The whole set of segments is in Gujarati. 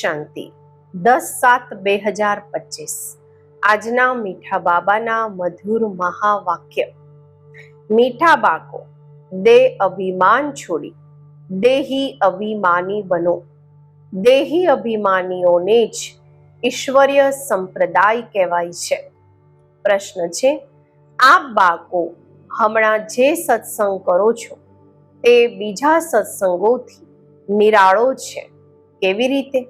શાંતિ. દસ સાત બે હજાર પચીસ. આજના મીઠા બાબાના મધુર મહાવાક્ય. મીઠા બાકો દે અભિમાન છોડી, દેહી અભિમાની બનો. દેહી અભિમાનીઓને જ ઈશ્વરીય સંપ્રદાય કહેવાય છે. પ્રશ્ન છે, આપ બાકો હમણાં જે સત્સંગ કરો છો, તે બીજા સત્સંગોથી નિરાળો છે. કેવી રીતે?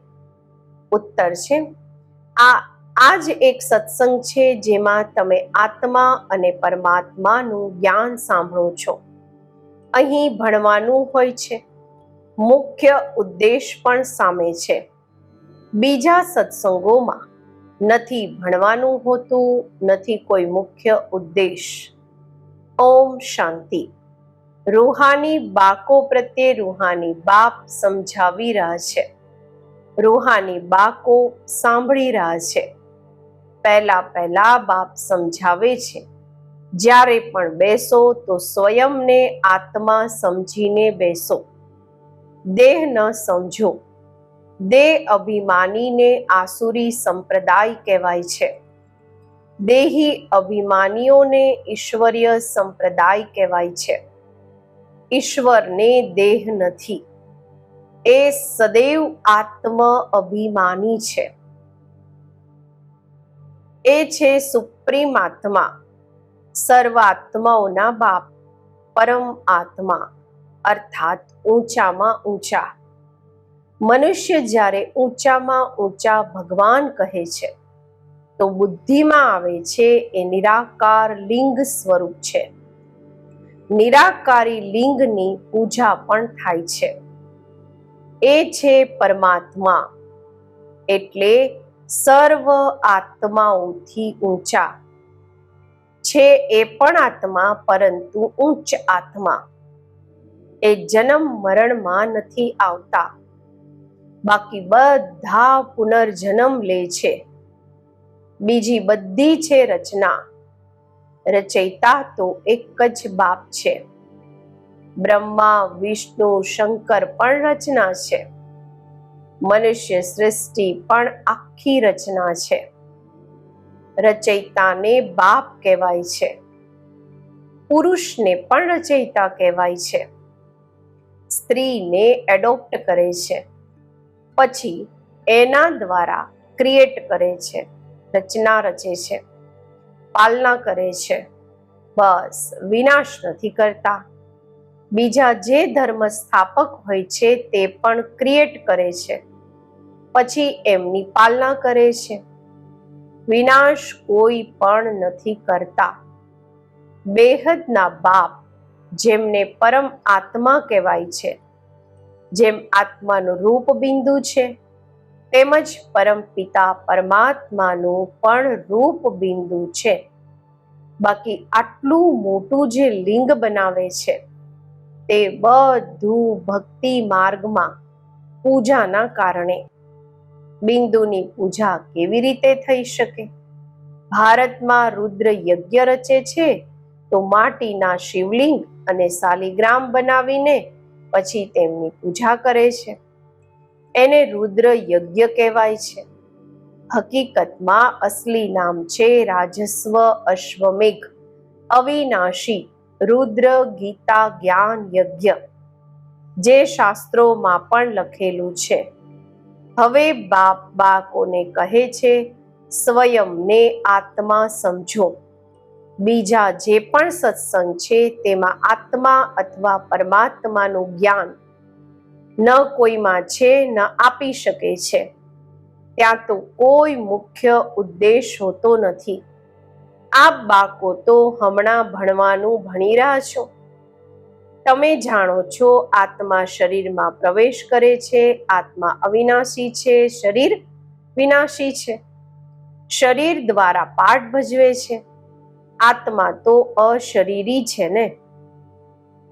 ઉત્તર છે. આ આ જ એક સત્સંગ છે જેમાં તમે આત્મા અને પરમાત્માનું જ્ઞાન સાંભળો છો. અહીં ભણવાનું હોય છે. મુખ્ય ઉદ્દેશ પણ સામે છે. બીજા સત્સંગોમાં નથી ભણવાનું હોતું, નથી કોઈ મુખ્ય ઉદ્દેશ. ઓમ શાંતિ. રૂહાની બાકો પ્રત્યે રૂહાની બાપ સમજાવી રહ્યા છે. રૂહાની બાકો સાંભળી રહ્યા છે. પહેલા પહેલા બાપ સમજાવે છે. જ્યારે પણ બેસો તો સ્વયંને આત્મા સમજીને બેસો. દેહ ન સમજો. દેહ અભિમાનીને આસુરી સંપ્રદાય કહેવાય છે. દેહી અભિમાનીઓને ઈશ્વરીય સંપ્રદાય કહેવાય છે. ઈશ્વરને દેહ નથી. એ સદૈવ આત્મ અભિમાની છે. એ છે સુપ્રીમ આત્મા સર્વાત્માઓના બાપ, પરમ આત્મા, અર્થાત ઊંચામાં ઊંચા. મનુષ્ય જ્યારે ઊંચામાં ઊંચા ભગવાન કહે છે, તો બુદ્ધિમાં આવે છે એ નિરાકાર લિંગ સ્વરૂપ છે. નિરાકારી લિંગની પૂજા પણ થાય છે. એ છે પરમાત્મા એટલે સર્વ આત્માઓથી ઊંચા. છે એ પણ આત્મા, પરંતુ ઉચ્ચ આત્મા. એ જન્મ મરણમાં નથી આવતા. બાકી બધા પુનર્જન્મ લે છે. બીજી બધી છે રચના. રચયિતા તો એક જ બાપ છે. બ્રહ્મા, વિષ્ણુ, શંકર પણ રચના છે. મનુષ્ય સૃષ્ટિ પણ આખી રચના છે. રચયિતાને બાપ કહેવાય છે. પુરુષને પણ રચયિતા કહેવાય છે. સ્ત્રીને એડોપ્ટ કરે છે. પછી એના દ્વારા ક્રિએટ કરે છે. રચના રચે છે. પાલના કરે છે. બસ, વિનાશ નથી કરતા. બીજા જે ધર્મ સ્થાપક હોય છે, તે પણ ક્રિએટ કરે છે. પછી એમની પાલના કરે છે. વિનાશ કોઈ પણ નથી કરતા. બેહદના બાપ, જેમને પરમ આત્મા કહેવાય છે, જેમ આત્માનું રૂપ બિંદુ છે, તેમજ પરમ પિતા પરમાત્માનું પણ રૂપ બિંદુ છે. બાકી આટલું મોટું જે લિંગ બનાવે છે તે બધું ભક્તિ માર્ગમાં પૂજાના કારણે. બિંદુની પૂજા કેવી રીતે થઈ શકે? ભારતમાં રુદ્ર યજ્ઞ રચે છે, તો માટીના શિવલિંગ અને શાલિગ્રામ બનાવીને પછી તેમની પૂજા કરે છે. એને રુદ્ર યજ્ઞ કહેવાય છે. હકીકતમાં અસલી નામ છે રાજસ્વ અશ્વમેઘ. અવિનાશી રુદ્ર ગીતા જ્ઞાન યજ્ઞ, જે શાસ્ત્રોમાં પણ લખેલું છે. હવે બાપ બાકોને કહે છે સ્વયંને આત્મા સમજો. બીજા જે પણ સત્સંગ છે, તેમાં આત્મા અથવા પરમાત્માનું જ્ઞાન ન કોઈમાં છે, ન આપી શકે છે. ત્યાં તો કોઈ મુખ્ય ઉદ્દેશ હોતો નથી. આપ બાકો તો હમણાં ભણવાનું ભણી રહ્યા છો. તમે જાણો છો આત્મા શરીરમાં પ્રવેશ કરે છે, આત્મા અવિનાશી છે, શરીર વિનાશી છે. શરીર દ્વારા પાઠ ભજવે છે. આત્મા તો અશરીરી છે ને?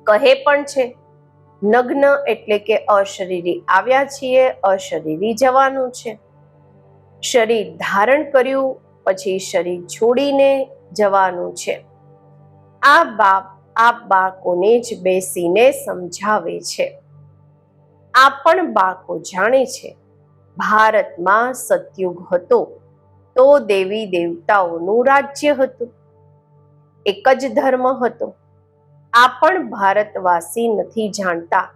કહે પણ છે, નગ્ન એટલે કે અશરીરી આવ્યા છીએ, અશરીરી જવાનું છે. શરીર ધારણ કર્યું પછી શરીર છોડીને જવાનું છે. આ બાપ આ બાળકોને જ બેસીને સમજાવે છે. આ પણ બાળકો જાણે છે. ભારતમાં સતયુગ હતો તો દેવી દેવતાઓનું રાજ્ય હતું. એક જ ધર્મ હતો. આ પણ ભારતવાસી નથી જાણતા.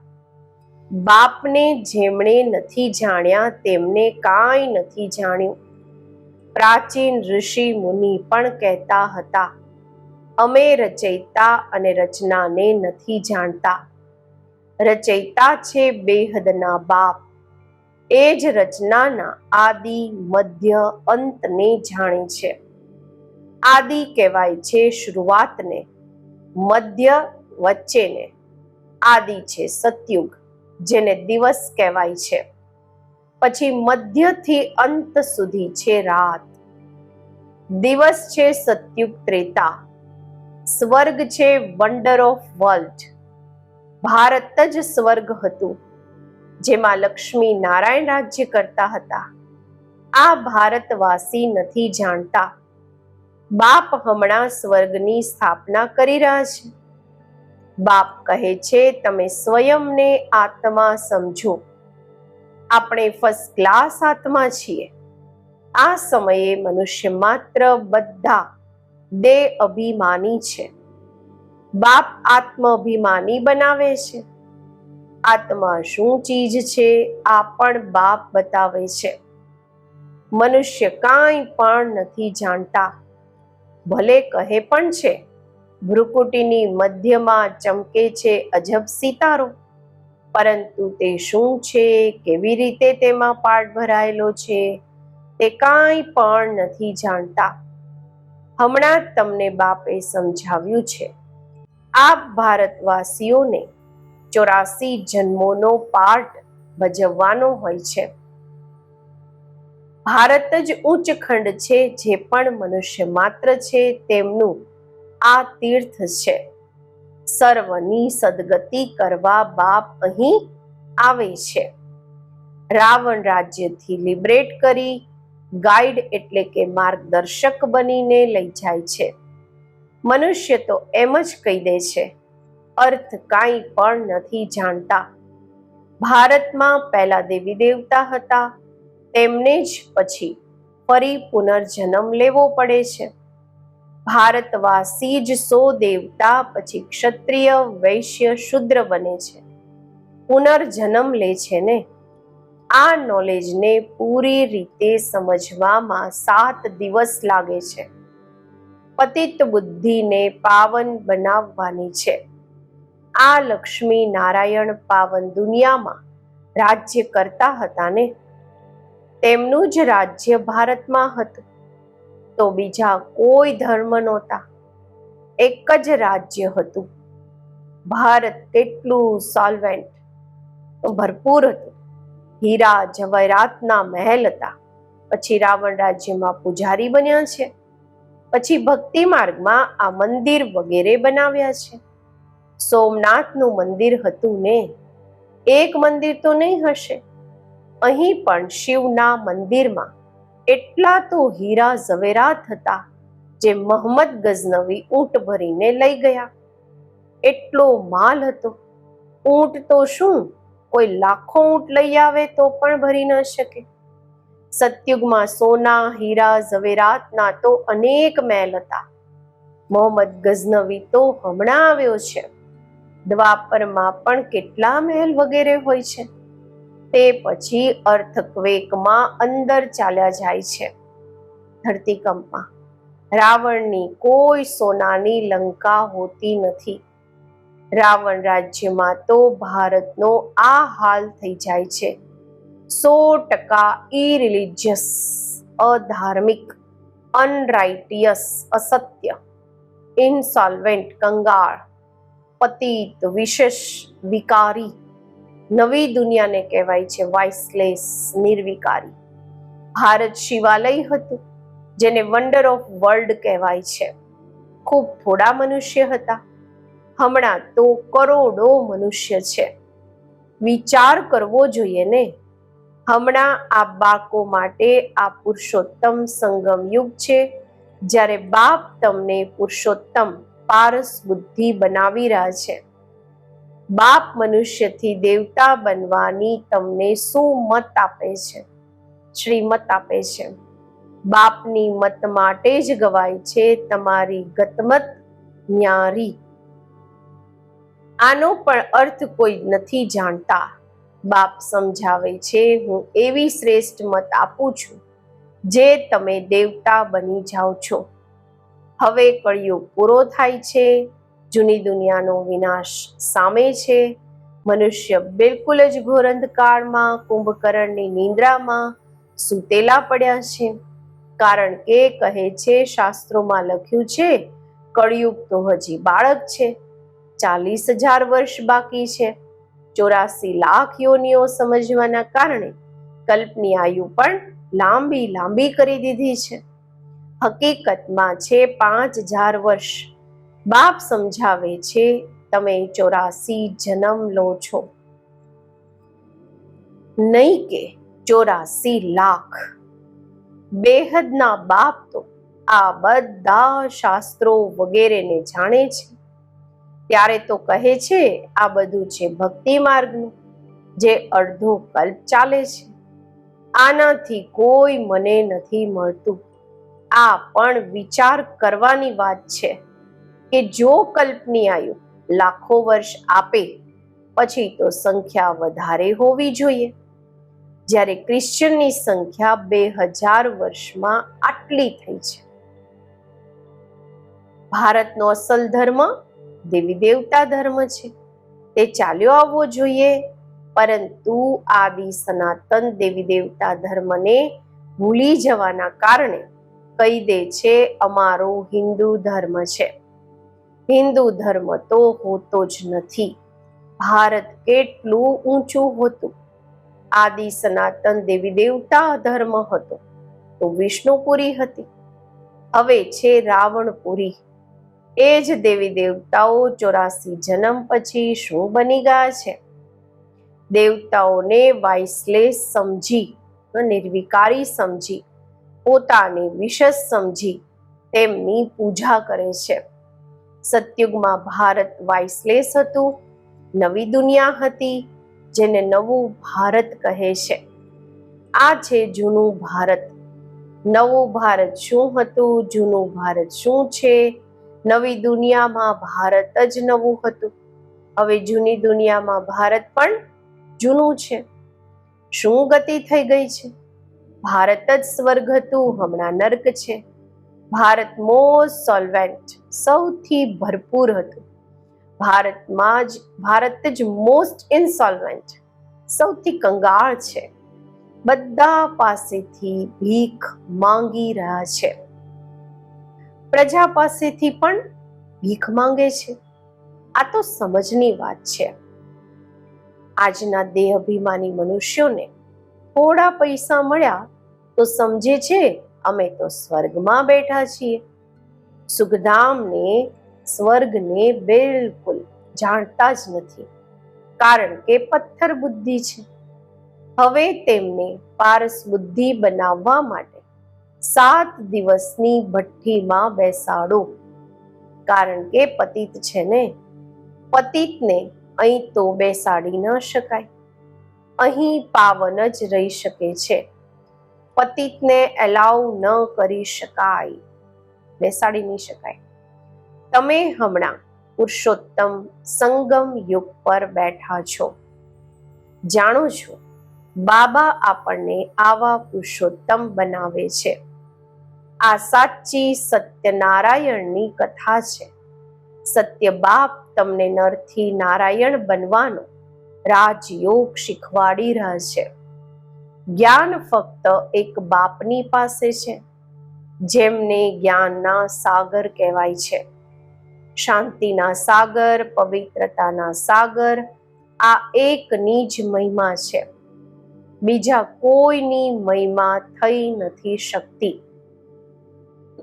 બાપને જેમણે નથી જાણ્યા તેમને કાંઈ નથી જાણ્યું. પ્રાચીન ઋષિ મુનિ પણ કહેતા હતા, અમે રચયિતા અને રચનાને નથી જાણતા. રચયિતા છે બેહદના બાપ. એ જ રચનાના આદિ, મધ્ય અંતને જાણે છે. આદિ કહેવાય છે શરૂઆતને, મધ્ય વચ્ચેને. આદિ છે સતયુગ, જેને દિવસ કહેવાય છે. પછી મધ્યથી અંત સુધી છે રાત. દિવસ છે સત્યુગ ત્રેતા. સ્વર્ગ છે વન્ડર ઓફ વર્લ્ડ. ભારત જ સ્વર્ગ હતું, જેમાં લક્ષ્મી નારાયણ રાજ્ય કરતા હતા. આ ભારતવાસી નથી જાણતા. બાપ હમણાં સ્વર્ગની સ્થાપના કરી રહ્યા છે. બાપ કહે છે, તમે સ્વયંને આત્મા સમજો. આપણે ફર્સ્ટ ક્લાસ આત્મા છીએ. આ સમયે મનુષ્ય માત્ર બધા દે અભિમાની છે. બાપ આત્મ અભિમાની બનાવે છે. આત્મા શું ચીજ છે આ પણ બાપ બતાવે છે. મનુષ્ય કાંઈ પણ નથી જાણતા. ભલે કહે પણ છે, ભ્રુકુટીની મધ્યમાં ચમકે છે અજબ સિતારો. પરંતુ તે શું છે? કેવી રીતે તેમાં પાઠ ભરાયેલો છે? તે કાંઈ પણ નથી જાણતા. હમણાં તમને બાપે સમજાવ્યું છે. આ ભારતવાસીઓને ચોરાસી જન્મોનો પાઠ ભજવવાનો હોય છે. ભારત જ ઉચ્ચ ખંડ છે જે પણ મનુષ્ય માત્ર છે તેમનું આ તીર્થ છે. સર્વની સદગતિ કરવા બાપ અહીં આવે છે. રાવણ રાજ્યથી લિબરેટ કરી ગાઈડ એટલે કે માર્ગદર્શક બનીને લઈ જાય છે. મનુષ્ય તો એમ જ કહી દે છે, અર્થ કાંઈ પણ નથી જાણતા. ભારતમાં પહેલા દેવી દેવતા હતા, તેમને જ પછી ફરી પુનર્જન્મ લેવો પડે છે. ભારતવાસી જ સો દેવતા પછી ક્ષત્રિય વૈશ્ય શુદ્ર બને છે. પુનર્જન્મ લે છે ને? આ નોલેજને પૂરી રીતે સમજવામાં સાત દિવસ લાગે છે. પતિત બુદ્ધિને પાવન બનાવવાની છે. આ લક્ષ્મી નારાયણ પાવન દુનિયામાં રાજ્ય કરતા હતા ને? તેમનું જ રાજ્ય ભારતમાં હતું. તો બીજા કોઈ ધર્મ નહોતા. એક જ રાજ્ય હતું. ભારત કેટલું સોલ્વેન્ટ ભરપૂર હતું. હીરા જવાહરાતના મહેલ હતા. પછી રાવણ રાજ્યમાં પૂજારી બન્યા છે. પછી ભક્તિ માર્ગમાં આ મંદિર વગેરે બનાવ્યા છે. સોમનાથનું મંદિર હતું ને, એક મંદિર તો નહીં હશે. અહીં પણ શિવના મંદિરમાં એટલા તો હીરા ઝવેરાત હતા જે મોહમ્મદ ગઝનવી ઊંટ ભરીને લઈ ગયા. એટલો માલ હતો. ઊંટ તો શું? કોઈ લાખો ઊંટ લઈ આવે તો પણ ભરી ન શકે. સતયુગમાં સોના, હીરા, ઝવેરાતના તો અનેક મહેલ હતા. મોહમ્મદ ગઝનવી તો હમણાં આવ્યો છે. દ્વાપરમાં પણ કેટલા મહેલ વગેરે હોય છે. તે પછી અર્થક્વેકમાં અંદર ચાલ્યા જાય છે. ધરતીકંપમાં. રાવણની કોઈ સોનાની લંકા હોતી નથી. રાવણ રાજ્યમાં તો ભારતનો આ હાલ થઈ જાય છે. સો ટકા ઇરિલિજિયસ અધાર્મિક, અનરાઇટિયસ, અસત્ય, ઇન્સોલ્વેન્ટ, કંગાળ, પતિત, વિશેષ, વિકારી નવી દુનિયાને કહેવાય છે વાઇસલેસ નિર્વિકારી. ભારત શિવાલય હતું, જેને વન્ડર ઓફ વર્લ્ડ કહેવાય છે. ખૂબ થોડા મનુષ્ય હતા, હમણાં તો કરોડો મનુષ્ય છે. વિચાર કરવો જોઈએ ને? હમણાં આ બાકો માટે આ પુરુષોત્તમ સંગમ યુગ છે, જ્યારે બાપ તમને પુરુષોત્તમ પારસ બુદ્ધિ બનાવી રહ્યા છે. બાપ મનુષ્યથી દેવતા બનવાની તમને શું મત આપે છે? શ્રીમત આપે છે. બાપની મત માટે જ ગવાય છે તમારી ગતમત ન્યારી. આનો પણ અર્થ કોઈ નથી જાણતા. બાપ સમજાવે છે, હું એવી શ્રેષ્ઠ મત આપું છું, જે તમે દેવતા બની જાઓ છો. હવે કળિયુગ પૂરો થાય છે જૂની દુનિયાનો વિનાશ સામે છે. મનુષ્ય બિલકુલ જ ઘોર અંધકારમાં કુંભકર્ણની નિંદ્રામાં સૂતેલા પડ્યા છે. કારણ કે કહે છે, શાસ્ત્રોમાં લખ્યું છે કળિયુગ તો હજી બાળક છે. ચાલીસ હજાર વર્ષ બાકી છે. ચોરાસી લાખ યોનિઓ સમજવાના કારણે કલ્પની આયુ પણ લાંબી લાંબી કરી દીધી છે. હકીકતમાં છે, પાંચ હજાર વર્ષ. બાપ સમજાવે છે, તમે ચોરાસી જન્મ લો છો. નહીં કે ચોરાસી લાખ. બેહદના બાપ તો આ બધા શાસ્ત્રો વગેરેને જાણે છે. ત્યારે તો કહે છે, આ બધું છે ભક્તિ માર્ગનું, જે અડધો કલ્પ ચાલે છે. આનાથી કોઈ મને નથી મળતું. આ પણ વિચાર કરવાની વાત છે. કે જો કલ્પની આયુ લાખો વર્ષ આપે, પછી તો સંખ્યા વધારે હોવી જોઈએ. જ્યારે ક્રિશ્ચનની સંખ્યા બે હજાર વર્ષમાં આટલી થઈ છે. ભારતનો અસલ ધર્મ દેવી દેવતા ધર્મ છે. તે ચાલ્યો આવવો જોઈએ, પરંતુ આદિ સનાતન દેવી દેવતા ધર્મને ભૂલી જવાના કારણે કહી દે છે, અમારો હિન્દુ ધર્મ છે. હિન્દુ ધર્મ તો હોતો જ નથી. ભારત કેટલું ઊંચું હતું. આદિ સનાતન દેવી દેવતા ધર્મ હતો. તો વિષ્ણુપુરી હતી. હવે છે રાવણપુરી. એ જ દેવી દેવતાઓ ચોરાસી જન્મ પછી શું બની ગયા છે? દેવતાઓને વાઇસલેસ સમજી નિર્વિકારી સમજી, પોતાને વિશેષ સમજી તેમની પૂજા કરે છે. સતયુગમાં ભારત વાઇસલેસ હતું, નવી દુનિયા હતી, જેને નવું ભારત કહે છે. આ છે જૂનું ભારત. નવું ભારત શું હતું, જૂનું ભારત શું છે? નવી દુનિયામાં ભારત જ નવું હતું. હવે જૂની દુનિયામાં ભારત પણ જૂનું છે. શું ગતિ થઈ ગઈ છે? ભારત જ સ્વર્ગ હતું, હમણાં નર્ક છે. ભારત મોસ્ટ સોલ્વેન્ટ સૌથી ભરપૂર હતું. ભારતમાં જ, ભારત જ મોસ્ટ ઇનસોલ્વેન્ટ સૌથી કંગાળ છે. બધા પાસેથી ભીખ માંગી રહ્યા છે. પ્રજા પાસેથી પણ ભીખ માંગે છે. આ તો સમજની વાત છે. આજના દેહ અભિમાની મનુષ્યોને થોડા પૈસા મળ્યા તો સમજે છે અમે તો સ્વર્ગમાં બેઠા છીએ. સુખધામને, સ્વર્ગને બિલકુલ જાણતા જ નથી. કારણ કે પથ્થર બુદ્ધિ છે. હવે તેમને પારસ બુદ્ધિ બનાવવા માટે સાત દિવસની ભઠ્ઠીમાં બેસાડો. કારણ કે પતિત છે ને, પતિતને અહીં તો બેસાડી ન શકાય. અહીં પાવન જ રહી શકે છે. પતિતને એલાઉ ન કરી શકાય. બેસાડી નહીં શકાય. તમે હમણાં પુરુષોત્તમ સંગમ યુગ પર બેઠા છો. જાણો છો, બાબા આપણને આવા પુરુષોત્તમ બનાવે છે. આ સાચી સત્યનારાયણની કથા છે. સત્ય બાપ તમને નરથી નારાયણ બનવાનો રાજયોગ શીખવાડી રહ્યા છે. જ્ઞાન ફક્ત એક બાપની પાસે છે, જેમને જ્ઞાનના સાગર કહેવાય છે. શાંતિના સાગર, પવિત્રતાના સાગર, આ એકની જ મહિમા છે. બીજા કોઈની મહિમા થઈ નથી શકતી.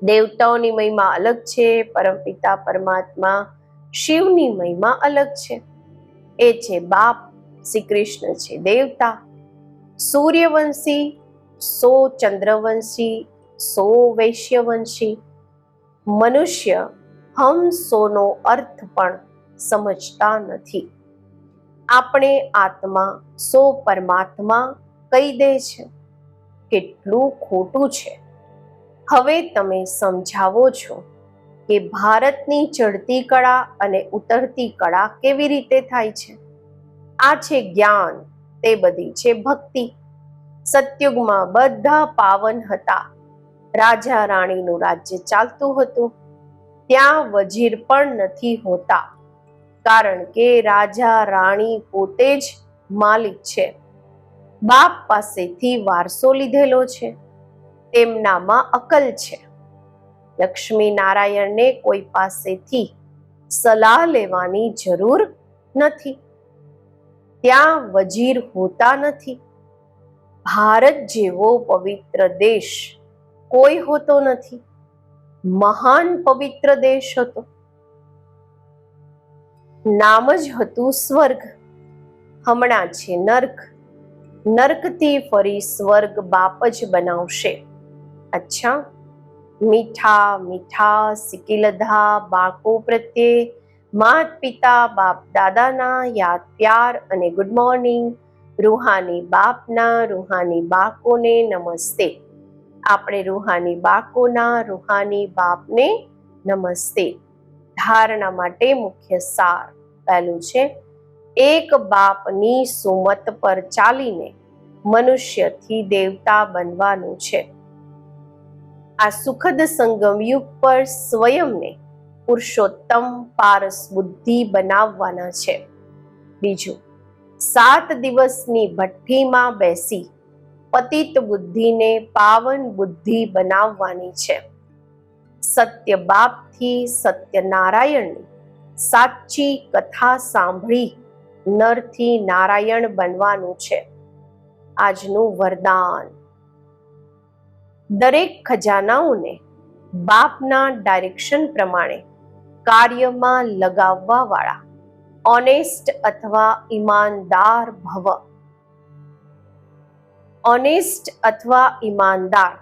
દેવતાઓની મહિમા અલગ છે, પરમપિતા પરમાત્મા શિવની મહિમા અલગ છે. એ છે બાપ, શ્રી કૃષ્ણ છે દેવતા. સૂર્યવંશી, સો ચંદ્રવંશી, સો વૈશ્યવંશી. મનુષ્ય હમ સોનો અર્થ પણ સમજતા નથી. આપણે આત્મા સો પરમાત્મા કહી દે છે. કેટલું ખોટું છે. હવે તમે સમજાવો છો કે ભારતની ચડતી કળા અને ઉતરતી કળા કેવી રીતે થાય છે? આ છે જ્ઞાન. તે બધી છે ભક્તિ સતયુગમાં બધા પાવન હતા. રાજા રાણીનું રાજ્ય ચાલતું હતું. ત્યાં વજીર પણ નથી હોતા. કારણ કે રાજા રાણી પોતે જ માલિક છે. બાપ પાસેથી વારસો લીધેલો છે. તેમનામાં અકલ છે. લક્ષ્મી નારાયણને કોઈ પાસેથી સલાહ લેવાની જરૂર નથી. ત્યાં વજીર હોતા નથી. ભારત જેવો પવિત્ર દેશ કોઈ હોતો નથી. મહાન પવિત્ર દેશ હતો. નામ જ હતું સ્વર્ગ. હમણાં છે નર્ક. નર્કથી ફરી સ્વર્ગ બાપ જ બનાવશે. અચ્છા. મીઠા મીઠા, સિકિલધા, બાળકો પ્રત્યે માત પિતા બાપ દાદાના યાદ પ્યાર અને ગુડ મોર્નિંગ રૂહાની બાપના, રૂહાની બાકોને નમસ્તે. આપણે રૂહાની બાકોના રૂહાની બાપને નમસ્તે. ધારણા માટે મુખ્ય સાર પહેલું છે, એક બાપની સુમત પર ચાલીને મનુષ્યથી દેવતા બનવાનું છે. આ સુખદ સંગમ યુગ પર સ્વયંને પુરુષોત્તમ પારસ બુદ્ધિ બનાવવાના છે. બીજું, સાત દિવસની ભઠ્ઠીમાં બેસી પતિત બુદ્ધિને પાવન બુદ્ધિ બનાવવાની છે. સત્ય બાપથી સત્યનારાયણની સાચી કથા સાંભળી નરથી નારાયણ બનવાનું છે. આજનું વરદાન. દરેક ખજાનાઓને બાપના ડાયરેક્શન પ્રમાણે કાર્યમાં લગાવવા વાળા ઓનેસ્ટ અથવા ઈમાનદાર ભવ. ઓનેસ્ટ અથવા ઈમાનદાર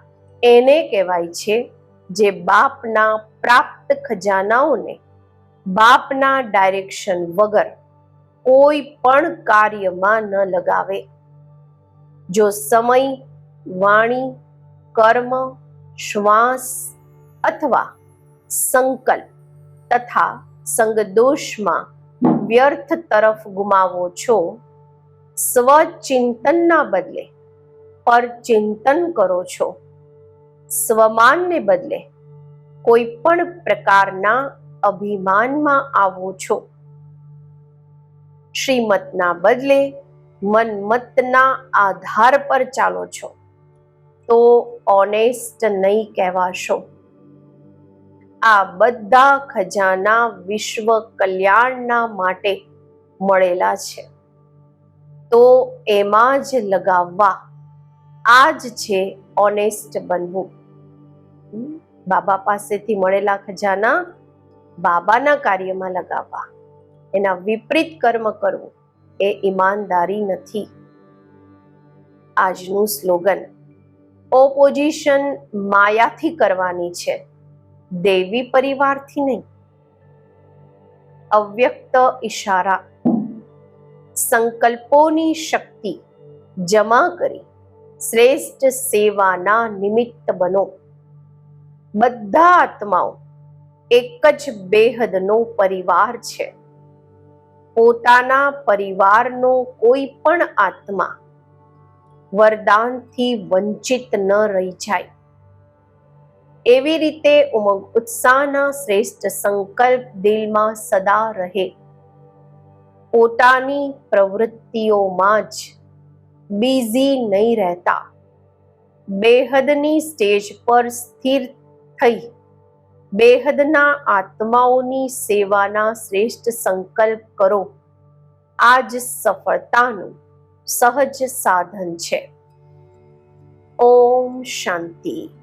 એને કહેવાય છે જે બાપના પ્રાપ્ત ખજાનાઓને બાપના ડાયરેક્શન વગર કોઈ પણ કાર્યમાં ન લગાવે. જો સમય, વાણી, કર્મ, શ્વાસ અથવા સંકલ્પ તથા સંગદોષમાં વ્યર્થ તરફ ગુમાવો છો. સ્વચિંતનના બદલે પર ચિંતન કરો છો. સ્વમાનને બદલે કોઈ પણ પ્રકારના અભિમાનમાં આવો છો. શ્રીમતના બદલે મનમતના આધાર પર ચાલો છો. તો ઓનેસ્ટ નહીં કહેવાશો. આ બધા ખજાના વિશ્વ કલ્યાણના માટે મળેલા છે. તો એમાં જ લગાવવા આ જ છે ઓનેસ્ટ બનવું. બાબા પાસેથી મળેલા ખજાના બાબાના કાર્યમાં લગાવવા. એના વિપરીત કર્મ કરવું એ ઈમાનદારી નથી. આજનું સ્લોગન ઓપોઝિશન માયાથી કરવાની છે. દેવી પરિવારથી નહીં. અવ્યક્ત ઈશારા. સંકલ્પોની શક્તિ જમા કરી. શ્રેષ્ઠ સેવાના નિમિત્ત બનો. બધા આત્માઓ એક જ બેહદનો પરિવાર છે. પોતાના પરિવારનો કોઈ પણ આત્મા વરદાનથી વંચિત ન રહી જાય. એવી રીતે ઉમંગ ઉત્સાહના શ્રેષ્ઠ સંકલ્પ દિલમાં સદા રહે. પોતાની પ્રવૃત્તિઓમાં જ બિઝી નહીં રહેતા. બેહદની સ્ટેજ પર સ્થિર થઈ. બેહદના આત્માઓની સેવાના શ્રેષ્ઠ સંકલ્પ કરો. આ જ સફળતાનું સહજ સાધન છે. ઓમ શાંતિ.